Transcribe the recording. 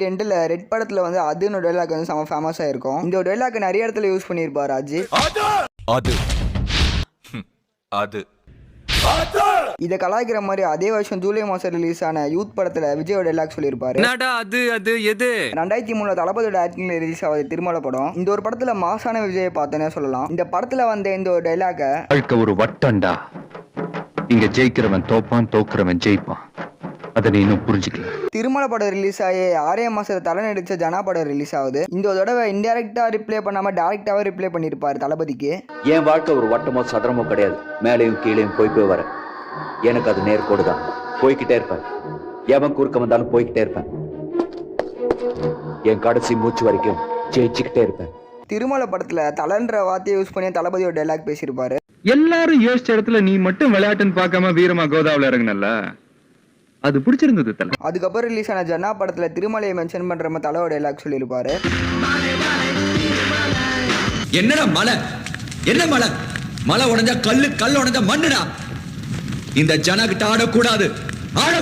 ரெண்டுல ரெட் படத்துல வந்து அதுன்னு டைலாக் வந்து செம ஃபேமஸ் ஆயிருக்கும். இந்த டைலாக் நிறைய இடத்துல யூஸ் பண்ணியிருப்பாரு அஜித் அது. அது. இதை கலாய்க்கிற மாதிரி அதே வருஷம் ஜூலை மாதம் ரிலீஸ் ஆன யூத் படத்துல விஜயோட டைலாக் சொல்லியிருப்பாரு. என்னடா அது அது எது? ரெண்டாயிரத்தி மூணுல தளபதியோட ஆக்டிங்ல ரிலீஸ் ஆகுது திருமலை படம். இந்த ஒரு படத்துல மாசான விஜயை பார்த்தேனே சொல்லலாம். இந்த படத்துல வந்த இந்த ஒரு டைலாக ஒரு வட்டம்டா இங்க ஜெயிக்கிறவன் தோப்பான் தோக்குறவன் ஜெயிப்பான். அதை இன்னும் புரிஞ்சுக்கல. திருமலை படம் ரிலீஸ் ஆகி ஆறே மாசத்துல தலை நடிச்ச ஜனா படம் ரிலீஸ் ஆகுது. இந்த தடவை இன்டெரக்டா ரிப்ளை பண்ணாம டேரக்டாவே ரிப்ளை பண்ணியிருப்பாரு தளபதிக்கு. என் வாழ்க்கை ஒரு வட்டமோ சதுரமோ கிடையாது. மேலேயும் கீழேயும் போய் போய் வரேன் எனக்கு அது நேர்கோடு தான். போய்கிட்டே இருப்பேன். எவன் குறுக்க வந்தாலும் போய்கிட்டே இருப்பேன். என் கடைசி மூச்சு வரைக்கும் ஜெயிச்சுக்கிட்டே இருப்பேன். திருமலை படத்துல தலைன்ற வார்த்தையை யூஸ் பண்ணி தளபதியோட டைலாக் பேசியிருப்பாரு. எல்லாரும் யோசிச்ச இடத்துல நீ மட்டும் விளையாட்டுன்னு பார்க்காம வீரமா கோதாவுல இறங்குனல்ல? அது பிடிச்சிருந்தது தல. அதுக்கப்புறம் ரிலீஸ் ஆன ஜன்னா படத்துல திருமலையை மென்ஷன் பண்ற மாதிரி தலையோட டைலாக் சொல்லியிருப்பாரு. என்னடா மலை என்ன மலை மலை உடைஞ்சா கல்லு கல் உடைஞ்சா மண்ணுடா? இந்த ஜனகிட்ட ஆடக்கூடாது. ஆட